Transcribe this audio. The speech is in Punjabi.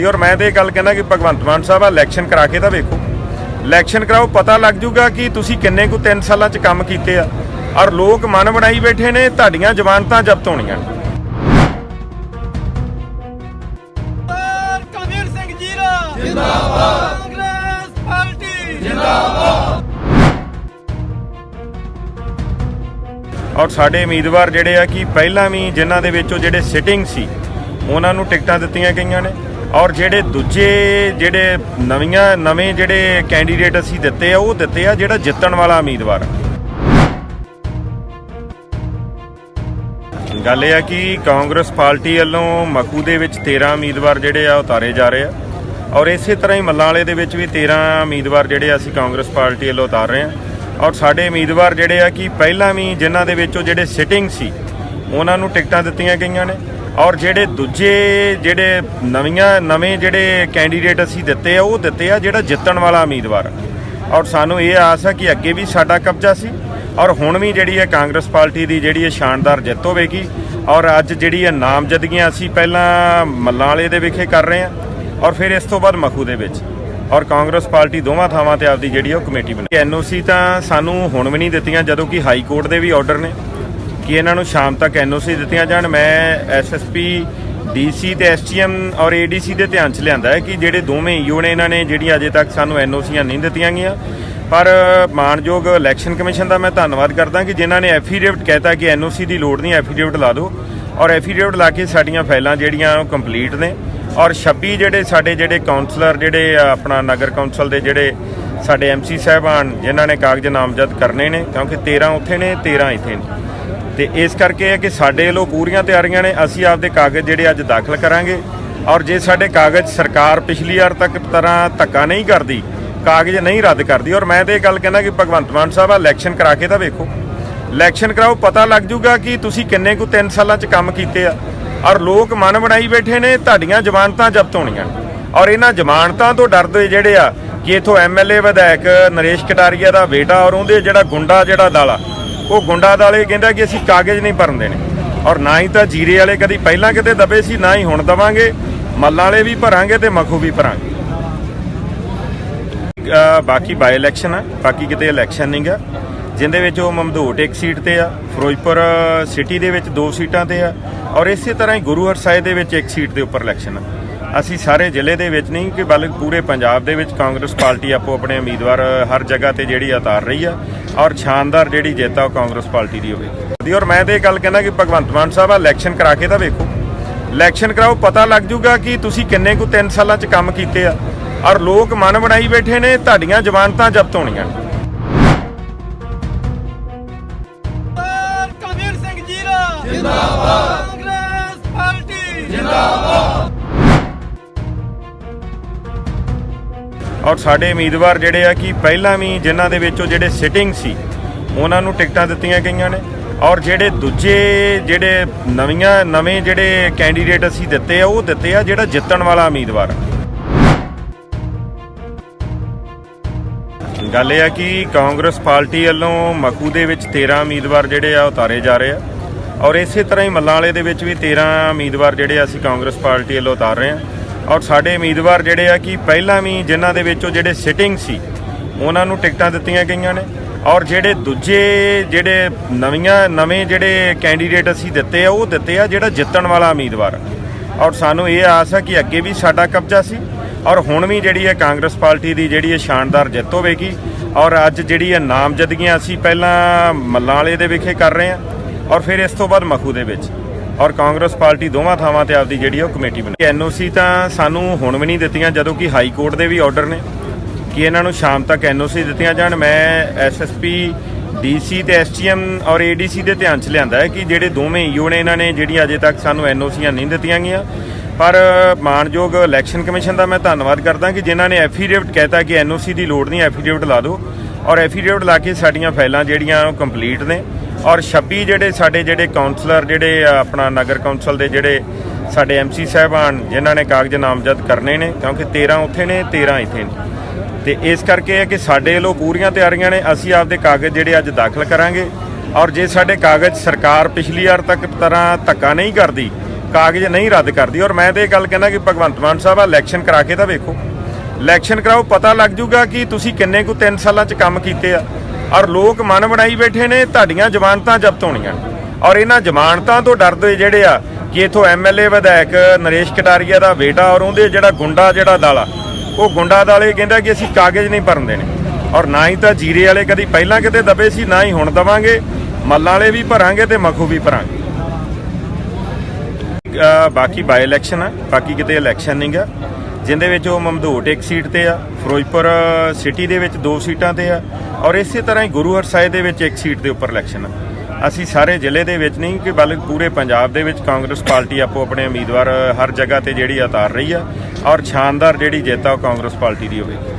ਕਰਦੀ ਔਰ ਮੈਂ ਤੇ ਇਹ ਗੱਲ ਕਹਿੰਦਾ ਕਿ ਭਗਵੰਤ ਮਾਨ ਸਾਹਿਬ ਆ ਇਲੈਕਸ਼ਨ ਕਰਾ ਕੇ ਤਾਂ ਵੇਖੋ। ਇਲੈਕਸ਼ਨ ਕਰਾਓ ਪਤਾ ਲੱਗ ਜੂਗਾ ਕਿ ਤੁਸੀਂ ਕਿੰਨੇ ਕੁ 3 ਸਾਲਾਂ 'ਚ ਕੰਮ ਕੀਤੇ ਆ। ਔਰ ਲੋਕ ਮਨ ਬਣਾਈ ਬੈਠੇ ਨੇ ਤੁਹਾਡੀਆਂ ਜ਼ਮਾਨਤਾਂ ਜ਼ਬਤ ਹੋਣੀਆਂ ਨੇ। ਸਰਦਾਰ ਕੁਲਵੀਰ ਸਿੰਘ ਜੀਰਾ ਜਿੰਦਾਬਾਦ ਕਾਂਗਰਸ ਪਾਰਟੀ। ਔਰ ਸਾਡੇ ਉਮੀਦਵਾਰ ਜਿਹੜੇ ਆ ਕਿ ਪਹਿਲਾਂ ਵੀ ਜਿਨ੍ਹਾਂ ਦੇ ਵਿੱਚੋਂ ਜਿਹੜੇ ਸਿਟਿੰਗ ਸੀ ਉਹਨਾਂ ਨੂੰ ਟਿਕਟਾਂ ਦਿੱਤੀਆਂ ਗਈਆਂ ਨੇ। ਔਰ ਜਿਹੜੇ ਦੂਜੇ ਜਿਹੜੇ ਨਵੀਆਂ, ਨਵੇਂ ਜਿਹੜੇ ਕੈਂਡੀਡੇਟ ਅਸੀਂ ਦਿੱਤੇ ਆ, ਉਹ ਦਿੱਤੇ ਆ ਜਿਹੜਾ ਜਿੱਤਣ ਵਾਲਾ ਉਮੀਦਵਾਰ। ਆ। ਗੱਲ ਇਹ ਆ ਕਿ ਕਾਂਗਰਸ ਪਾਰਟੀ ਵੱਲੋਂ ਮਕੂ ਦੇ ਵਿੱਚ 13 ਉਮੀਦਵਾਰ ਜਿਹੜੇ ਆ ਉਤਾਰੇ ਜਾ ਰਹੇ ਆ। ਔਰ ਇਸੇ ਤਰ੍ਹਾਂ ਹੀ ਮੱਲਾਂ ਵਾਲੇ ਦੇ ਵਿੱਚ ਵੀ 13 ਉਮੀਦਵਾਰ ਜਿਹੜੇ ਆ, ਅਸੀਂ ਕਾਂਗਰਸ ਪਾਰਟੀ ਵੱਲੋਂ ਉਤਾਰ ਰਹੇ ਆ। ਔਰ ਸਾਡੇ ਉਮੀਦਵਾਰ ਜਿਹੜੇ ਆ ਕਿ ਪਹਿਲਾਂ ਵੀ ਜਿਨ੍ਹਾਂ ਦੇ ਵਿੱਚੋਂ ਜਿਹੜੇ ਸਿਟਿੰਗ ਸੀ, ਉਹਨਾਂ ਨੂੰ ਟਿਕਟਾਂ ਦਿੱਤੀਆਂ ਗਈਆਂ ਨੇ। ਔਰ ਜਿਹੜੇ ਦੂਜੇ ਜਿਹੜੇ ਨਵੀਆਂ, ਨਵੇਂ ਜਿਹੜੇ ਕੈਂਡੀਡੇਟ ਅਸੀਂ ਦਿੱਤੇ ਆ, ਉਹ ਦਿੱਤੇ ਆ ਜਿਹੜਾ ਜਿੱਤਣ ਵਾਲਾ ਉਮੀਦਵਾਰ। ਔਰ ਸਾਨੂੰ ਇਹ ਆਸ ਹੈ ਕਿ ਅੱਗੇ ਵੀ ਸਾਡਾ ਕਬਜ਼ਾ ਸੀ। ਔਰ ਹੁਣ ਵੀ ਜਿਹੜੀ ਹੈ ਕਾਂਗਰਸ ਪਾਰਟੀ ਦੀ ਜਿਹੜੀ ਹੈ ਸ਼ਾਨਦਾਰ ਜਿੱਤ ਹੋਵੇਗੀ। ਔਰ ਅੱਜ ਜਿਹੜੀ ਹੈ ਨਾਮਜ਼ਦਗੀਆਂ ਅਸੀਂ ਪਹਿਲਾਂ ਮੱਲਾਂ ਵਾਲੇ ਦੇ ਵਿਖੇ ਕਰ ਰਹੇ ਹਾਂ ਔਰ ਫਿਰ ਇਸ ਤੋਂ ਬਾਅਦ ਮਖੂ ਦੇ ਵਿੱਚ। ਔਰ ਕਾਂਗਰਸ ਪਾਰਟੀ ਦੋਵਾਂ ਥਾਵਾਂ ਤੇ ਆਪਦੀ ਜਿਹੜੀ ਉਹ ਕਮੇਟੀ ਬਣਾਈ ਐਨਓਸੀ ਤਾਂ ਸਾਨੂੰ ਹੁਣ ਵੀ ਨਹੀਂ ਦਿੱਤੀਆਂ, ਜਦੋਂ ਕਿ ਹਾਈ ਕੋਰਟ ਦੇ ਵੀ ਆਰਡਰ ਨੇ। ਕਿ ਇਹਨਾਂ ਨੂੰ ਸ਼ਾਮ ਤੱਕ ਐਨਓਸੀ ਦਿੱਤੀਆਂ ਜਾਣ। ਮੈਂ ਐਸਐਸਪੀ ਡੀਸੀ ਤੇ ਐਸਟੀਐਮ ਔਰ ਏਡੀਸੀ ਦੇ ਧਿਆਨ 'ਚ ਲਿਆਂਦਾ ਹੈ ਕਿ ਜਿਹੜੇ ਦੋਵੇਂ ਯੂ ਨੇ ਇਹਨਾਂ ਨੇ, ਜਿਹੜੀਆਂ ਅਜੇ ਤੱਕ ਸਾਨੂੰ ਐਨਓਸੀਆਂ ਨਹੀਂ ਦਿੱਤੀਆਂ ਗਈਆਂ। ਪਰ ਮਾਨਯੋਗ ਇਲੈਕਸ਼ਨ ਕਮਿਸ਼ਨ ਦਾ ਮੈਂ ਧੰਨਵਾਦ ਕਰਦਾ ਕਿ ਜਿਨ੍ਹਾਂ ਨੇ ਐਫੀਡੇਵਿਟ ਕਹਿਤਾ ਕਿ ਐਨਓਸੀ ਦੀ ਲੋੜ ਨਹੀਂ, ਐਫੀਡੇਵਿਟ ਲਾ ਦਿਓ। ਔਰ ਐਫੀਡੇਵਿਟ ਲਾ ਕੇ ਸਾਡੀਆਂ ਫਾਈਲਾਂ ਜਿਹੜੀਆਂ ਉਹ ਕੰਪਲੀਟ ਨੇ। ਔਰ 26 ਜਿਹੜੇ ਸਾਡੇ ਜਿਹੜੇ ਕਾਉਂਸਲਰ ਜਿਹੜੇ ਆਪਣਾ ਨਗਰ ਕੌਂਸਲ ਦੇ ਜਿਹੜੇ ਸਾਡੇ ਐਮਸੀ ਸਾਹਿਬਾਨ, ਜਿਨ੍ਹਾਂ ਨੇ ਕਾਗਜ਼ ਨਾਮਜ਼ਦ ਕਰਨੇ ਨੇ, ਕਿਉਂਕਿ 13 ਉੱਥੇ ਨੇ 13 ਇੱਥੇ ਨੇ। ਤੇ ਇਸ ਕਰਕੇ ਹੈ ਕਿ ਸਾਡੇ ਵੱਲੋਂ ਪੂਰੀਆਂ ਤਿਆਰੀਆਂ ਨੇ, ਅਸੀਂ ਆਪਦੇ ਕਾਗਜ਼ ਜਿਹੜੇ ਅੱਜ ਦਾਖਲ ਕਰਾਂਗੇ। ਔਰ ਜੇ ਸਾਡੇ ਕਾਗਜ਼ ਸਰਕਾਰ ਪਿਛਲੀ ਵਾਰ ਤੱਕ ਤਰ੍ਹਾਂ ਧੱਕਾ ਨਹੀਂ ਕਰਦੀ, ਕਾਗਜ਼ ਨਹੀਂ ਰੱਦ ਕਰਦੀ, ਔਰ ਮੈਂ ਤੇ ਇਹ ਗੱਲ ਕਹਿੰਦਾ ਕਿ ਭਗਵੰਤ ਮਾਨ ਸਾਹਿਬ ਆ ਇਲੈਕਸ਼ਨ ਕਰਾ ਕੇ ਤਾਂ ਵੇਖੋ। ਇਲੈਕਸ਼ਨ ਕਰਾਓ, ਪਤਾ ਲੱਗ ਜੂਗਾ ਕਿ ਤੁਸੀਂ ਕਿੰਨੇ ਕੁ 3 ਸਾਲਾਂ 'ਚ ਕੰਮ ਕੀਤੇ ਆ। ਔਰ ਲੋਕ ਮਨ ਬਣਾਈ ਬੈਠੇ ਨੇ, ਤੁਹਾਡੀਆਂ ਜ਼ਮਾਨਤਾਂ ਜ਼ਬਤ ਹੋਣੀਆਂ। ਔਰ ਇਹਨਾਂ ਜ਼ਮਾਨਤਾਂ ਤੋਂ ਡਰਦੇ ਜਿਹੜੇ ਆ, ਕਿ ਇਥੋਂ ਐਮਐਲਏ ਵਿਧਾਇਕ ਨਰੇਸ਼ ਕਟਾਰੀਆ ਦਾ ਬੇਟਾ ਔਰ ਉਹਦੇ ਜਿਹੜਾ ਗੁੰਡਾ ਜਿਹੜਾ ਦਾਲਾ ਉਹ ਗੁੰਡਾ ਦਾਲੇ ਕਹਿੰਦਾ ਕਿ ਅਸੀਂ ਕਾਗਜ਼ ਨਹੀਂ ਭਰਨ ਦੇਣੇ। ਔਰ ਨਾ ਹੀ ਤਾਂ ਜੀਰੇ ਵਾਲੇ ਕਦੀ ਪਹਿਲਾਂ ਕਿਤੇ ਦਬੇ ਸੀ, ਨਾ ਹੀ ਹੁਣ ਦਵਾਂਗੇ। ਮੱਲਾਂ ਵਾਲੇ ਵੀ ਭਰਾਂਗੇ ਤੇ ਮਖੂ ਵੀ ਭਰਾਂਗੇ। ਬਾਕੀ ਬਾਈ ਇਲੈਕਸ਼ਨ ਆ, ਬਾਕੀ ਕਿਤੇ ਇਲੈਕਸ਼ਨ ਨਹੀਂਗਾ ਜਿੰਦੇ ਵਿੱਚ ਉਹ ਮਮਦੂਟ ਇੱਕ ਸੀਟ ਤੇ ਆ, ਫਿਰੋਜ਼ਪੁਰ ਸਿਟੀ ਦੇ ਵਿੱਚ ਦੋ ਸੀਟਾਂ ਤੇ ਆ। ਔਰ ਇਸੇ ਤਰ੍ਹਾਂ ਹੀ ਗੁਰੂ ਹਰਸਾਏ ਦੇ ਵਿੱਚ ਇੱਕ ਸੀਟ ਦੇ ਉੱਪਰ ਇਲੈਕਸ਼ਨ ਆ। ਅਸੀਂ ਸਾਰੇ ਜ਼ਿਲ੍ਹੇ ਦੇ ਵਿੱਚ ਨਹੀਂ, ਕਿ ਬਲਕਿ ਪੂਰੇ ਪੰਜਾਬ ਦੇ ਵਿੱਚ ਕਾਂਗਰਸ ਪਾਰਟੀ ਆਪੋ ਆਪਣੇ ਉਮੀਦਵਾਰ ਹਰ ਜਗ੍ਹਾ ਤੇ ਜਿਹੜੀ ਉਤਾਰ ਰਹੀ ਆ। ਔਰ ਸ਼ਾਨਦਾਰ ਜਿਹੜੀ ਜਿੱਤ ਆ ਉਹ ਕਾਂਗਰਸ ਪਾਰਟੀ ਦੀ ਹੋਵੇਗੀ ਔਰ ਮੈਂ ਤੇ ਇਹ ਗੱਲ ਕਹਿੰਦਾ ਕਿ ਭਗਵੰਤ ਮਾਨ ਸਾਹਿਬ ਆ ਇਲੈਕਸ਼ਨ ਕਰਾ ਕੇ ਤਾਂ ਵੇਖੋ। ਇਲੈਕਸ਼ਨ ਕਰਾਓ, ਪਤਾ ਲੱਗ ਜੂਗਾ ਕਿ ਤੁਸੀਂ ਕਿੰਨੇ ਕੁ 3 ਸਾਲਾਂ 'ਚ ਕੰਮ ਕੀਤੇ ਆ। ਔਰ ਲੋਕ ਮਨ ਬਣਾਈ ਬੈਠੇ ਨੇ, ਤੁਹਾਡੀਆਂ ਜ਼ਮਾਨਤਾਂ ਜ਼ਬਤ ਹੋਣੀਆਂ। ਨੇ। ਸਿੰਘ ਜੀਰਾ ਜਿੰਦਾਬਾਦ ਕਾਂਗਰਸ ਪਾਰਟੀ। ਔਰ ਸਾਡੇ ਉਮੀਦਵਾਰ ਜਿਹੜੇ ਆ ਕਿ ਪਹਿਲਾਂ ਵੀ ਜਿਨ੍ਹਾਂ ਦੇ ਵਿੱਚੋਂ ਜਿਹੜੇ ਸਿਟਿੰਗ ਸੀ, ਉਹਨਾਂ ਨੂੰ ਟਿਕਟਾਂ ਦਿੱਤੀਆਂ ਗਈਆਂ ਨੇ। ਔਰ ਜਿਹੜੇ ਦੂਜੇ ਜਿਹੜੇ ਨਵੀਆਂ, ਨਵੇਂ ਜਿਹੜੇ ਕੈਂਡੀਡੇਟ ਅਸੀਂ ਦਿੱਤੇ ਆ, ਉਹ ਦਿੱਤੇ ਆ ਜਿਹੜਾ ਜਿੱਤਣ ਵਾਲਾ ਉਮੀਦਵਾਰ ਆ। ਗੱਲ ਇਹ ਆ ਕਿ ਕਾਂਗਰਸ ਪਾਰਟੀ ਵੱਲੋਂ ਮਕੂ ਦੇ ਵਿੱਚ 13 ਉਮੀਦਵਾਰ ਜਿਹੜੇ ਆ, ਉਤਾਰੇ ਜਾ ਰਹੇ ਆ। ਔਰ ਇਸੇ ਤਰ੍ਹਾਂ ਹੀ ਮੱਲਾਂ ਵਾਲੇ ਦੇ ਵਿੱਚ ਵੀ 13 ਉਮੀਦਵਾਰ ਜਿਹੜੇ ਆ, ਅਸੀਂ ਕਾਂਗਰਸ ਪਾਰਟੀ ਵੱਲੋਂ ਉਤਾਰ ਰਹੇ ਆ। ਔਰ ਸਾਡੇ ਉਮੀਦਵਾਰ ਜਿਹੜੇ ਆ ਕਿ ਪਹਿਲਾਂ ਵੀ ਜਿਨ੍ਹਾਂ ਦੇ ਵਿੱਚੋਂ ਜਿਹੜੇ ਸਿਟਿੰਗ ਸੀ, ਉਹਨਾਂ ਨੂੰ ਟਿਕਟਾਂ ਦਿੱਤੀਆਂ ਗਈਆਂ ਨੇ। ਔਰ ਜਿਹੜੇ ਦੂਜੇ ਜਿਹੜੇ ਨਵੀਆਂ, ਨਵੇਂ ਜਿਹੜੇ ਕੈਂਡੀਡੇਟ ਅਸੀਂ ਦਿੱਤੇ ਆ, ਉਹ ਦਿੱਤੇ ਆ ਜਿਹੜਾ ਜਿੱਤਣ ਵਾਲਾ ਉਮੀਦਵਾਰ। ਆ। ਔਰ ਸਾਨੂੰ ਇਹ ਆਸ ਹੈ ਕਿ ਅੱਗੇ ਵੀ ਸਾਡਾ ਕਬਜ਼ਾ ਸੀ। ਔਰ ਹੁਣ ਵੀ ਜਿਹੜੀ ਹੈ ਕਾਂਗਰਸ ਪਾਰਟੀ ਦੀ ਜਿਹੜੀ ਹੈ ਸ਼ਾਨਦਾਰ ਜਿੱਤ ਹੋਵੇਗੀ। ਔਰ ਅੱਜ ਜਿਹੜੀ ਹੈ ਨਾਮਜ਼ਦਗੀਆਂ ਅਸੀਂ ਪਹਿਲਾਂ ਮੱਲਾਂ ਵਾਲੇ ਦੇ ਵਿਖੇ ਕਰ ਰਹੇ ਹਾਂ ਔਰ ਫਿਰ ਇਸ ਤੋਂ ਬਾਅਦ ਮਖੂ ਦੇ ਵਿੱਚ। ਔਰ ਕਾਂਗਰਸ ਪਾਰਟੀ ਦੋਵਾਂ ਥਾਵਾਂ ਤੇ ਆਪਦੀ ਜਿਹੜੀ ਹੈ ਉਹ ਕਮੇਟੀ ਬਣਾਈ ਐਨਓਸੀ ਤਾਂ ਸਾਨੂੰ ਹੁਣ ਵੀ ਨਹੀਂ ਦਿੱਤੀਆਂ, ਜਦੋਂ ਕਿ ਹਾਈ ਕੋਰਟ ਦੇ ਵੀ ਆਰਡਰ ਨੇ ਕਿ ਇਹਨਾਂ ਨੂੰ ਸ਼ਾਮ ਤੱਕ ਐਨਓਸੀ ਦਿੱਤੀਆਂ ਜਾਣ। ਮੈਂ ਐਸਐਸਪੀ ਡੀਸੀ ਤੇ ਐਸਟੀਐਮ ਔਰ ਏਡੀਸੀ ਦੇ ਧਿਆਨ 'ਚ ਲਿਆਂਦਾ ਹੈ ਕਿ ਜਿਹੜੇ ਦੋਵੇਂ ਯੂ ਨੇ ਇਹਨਾਂ ਨੇ, ਜਿਹੜੀਆਂ ਅਜੇ ਤੱਕ ਸਾਨੂੰ ਐਨਓਸੀਆਂ ਨਹੀਂ ਦਿੱਤੀਆਂ ਗਈਆਂ। ਪਰ ਮਾਨਯੋਗ ਇਲੈਕਸ਼ਨ ਕਮਿਸ਼ਨ ਦਾ ਮੈਂ ਧੰਨਵਾਦ ਕਰਦਾ ਕਿ ਜਿਨ੍ਹਾਂ ਨੇ ਐਫੀਡੇਵਿਟ ਕਹਿਤਾ ਕਿ ਐਨਓਸੀ ਦੀ ਲੋੜ ਨਹੀਂ, ਐਫੀਡੇਵਿਟ ਲਾ ਦਿਓ। ਔਰ ਐਫੀਡੇਵਿਟ ਲਾ ਕੇ ਸਾਡੀਆਂ ਫਾਈਲਾਂ ਜਿਹੜੀਆਂ ਉਹ ਕੰਪਲੀਟ ਨੇ। ਔਰ 26 ਜਿਹੜੇ ਸਾਡੇ ਜਿਹੜੇ ਕਾਉਂਸਲਰ ਜਿਹੜੇ ਆਪਣਾ ਨਗਰ ਕੌਂਸਲ ਦੇ ਜਿਹੜੇ ਸਾਡੇ ਐਮਸੀ ਸਾਹਿਬਾਨ, ਜਿਨ੍ਹਾਂ ਨੇ ਕਾਗਜ਼ ਨਾਮਜ਼ਦ ਕਰਨੇ ਨੇ, ਕਿਉਂਕਿ 13 ਉੱਥੇ ਨੇ 13 ਇੱਥੇ ਨੇ। ਤੇ ਇਸ ਕਰਕੇ ਹੈ ਕਿ ਸਾਡੇ ਵੱਲੋਂ ਪੂਰੀਆਂ ਤਿਆਰੀਆਂ ਨੇ, ਅਸੀਂ ਆਪਦੇ ਕਾਗਜ਼ ਜਿਹੜੇ ਅੱਜ ਦਾਖਲ ਕਰਾਂਗੇ। ਔਰ ਜੇ ਸਾਡੇ ਕਾਗਜ਼ ਸਰਕਾਰ ਪਿਛਲੀ ਵਾਰ ਤੱਕ ਤਰ੍ਹਾਂ ਧੱਕਾ ਨਹੀਂ ਕਰਦੀ, ਕਾਗਜ਼ ਨਹੀਂ ਰੱਦ ਕਰਦੀ, ਔਰ ਮੈਂ ਤੇ ਇਹ ਗੱਲ ਕਹਿੰਦਾ ਕਿ ਭਗਵੰਤ ਮਾਨ ਸਾਹਿਬ ਆ ਇਲੈਕਸ਼ਨ ਕਰਾ ਕੇ ਤਾਂ ਵੇਖੋ। ਇਲੈਕਸ਼ਨ ਕਰਾਓ, ਪਤਾ ਲੱਗ ਜੂਗਾ ਕਿ ਤੁਸੀਂ ਕਿੰਨੇ ਕੁ 3 ਸਾਲਾਂ 'ਚ ਕੰਮ ਕੀਤੇ ਆ। ਔਰ ਲੋਕ ਮਨ ਬਣਾਈ ਬੈਠੇ ਨੇ, ਤੁਹਾਡੀਆਂ ਜ਼ਮਾਨਤਾਂ ਜ਼ਬਤ ਹੋਣੀਆਂ। ਔਰ ਇਹਨਾਂ ਜ਼ਮਾਨਤਾਂ ਤੋਂ ਡਰਦੇ ਜਿਹੜੇ ਆ, ਕਿ ਇਥੋਂ ਐਮਐਲਏ ਵਿਧਾਇਕ ਨਰੇਸ਼ ਕਟਾਰੀਆ ਦਾ ਬੇਟਾ ਔਰ ਉਹਦੇ ਜਿਹੜਾ ਗੁੰਡਾ, ਜਿਹੜਾ ਦਾਲਾ, ਉਹ ਗੁੰਡਾ ਦਾਲੇ ਕਹਿੰਦਾ ਕਿ ਅਸੀਂ ਕਾਗਜ਼ ਨਹੀਂ ਭਰਨ ਦੇਣੇ। ਔਰ ਨਾ ਹੀ ਤਾਂ ਜੀਰੇ ਵਾਲੇ ਕਦੀ ਪਹਿਲਾਂ ਕਿਤੇ ਦਬੇ ਸੀ, ਨਾ ਹੀ ਹੁਣ ਦਵਾਂਗੇ। ਮੱਲਾਂ ਵਾਲੇ ਵੀ ਭਰਾਂਗੇ ਤੇ ਮਖੂ ਵੀ ਭਰਾਂਗੇ। ਬਾਕੀ ਬਾਈ ਇਲੈਕਸ਼ਨ ਆ, ਬਾਕੀ ਕਿਤੇ ਇਲੈਕਸ਼ਨ ਨਹੀਂਗਾ ਜਿੰਦੇ ਵਿੱਚ ਉਹ ਮਮਦੂਟ ਇੱਕ ਸੀਟ ਤੇ ਆ, ਫਿਰੋਜ਼ਪੁਰ ਸਿਟੀ ਦੇ ਵਿੱਚ ਦੋ ਸੀਟਾਂ ਤੇ ਆ, ਔਰ ਇਸੇ ਤਰ੍ਹਾਂ ਹੀ ਗੁਰੂ ਹਰਸਾਏ ਦੇ ਵਿੱਚ ਇੱਕ ਸੀਟ ਦੇ ਉੱਪਰ ਇਲੈਕਸ਼ਨ ਆ। ਅਸੀਂ ਸਾਰੇ ਜ਼ਿਲ੍ਹੇ ਦੇ ਵਿੱਚ ਨਹੀਂ, ਕਿ ਬਲਕਿ ਪੂਰੇ ਪੰਜਾਬ ਦੇ ਵਿੱਚ ਕਾਂਗਰਸ ਪਾਰਟੀ ਆਪੋ ਆਪਣੇ ਉਮੀਦਵਾਰ ਹਰ ਜਗ੍ਹਾ ਤੇ ਜਿਹੜੀ ਉਤਾਰ ਰਹੀ ਆ, ਔਰ ਸ਼ਾਨਦਾਰ ਜਿਹੜੀ ਜਿੱਤ ਆ ਉਹ ਕਾਂਗਰਸ ਪਾਰਟੀ ਦੀ ਹੋਵੇਗੀ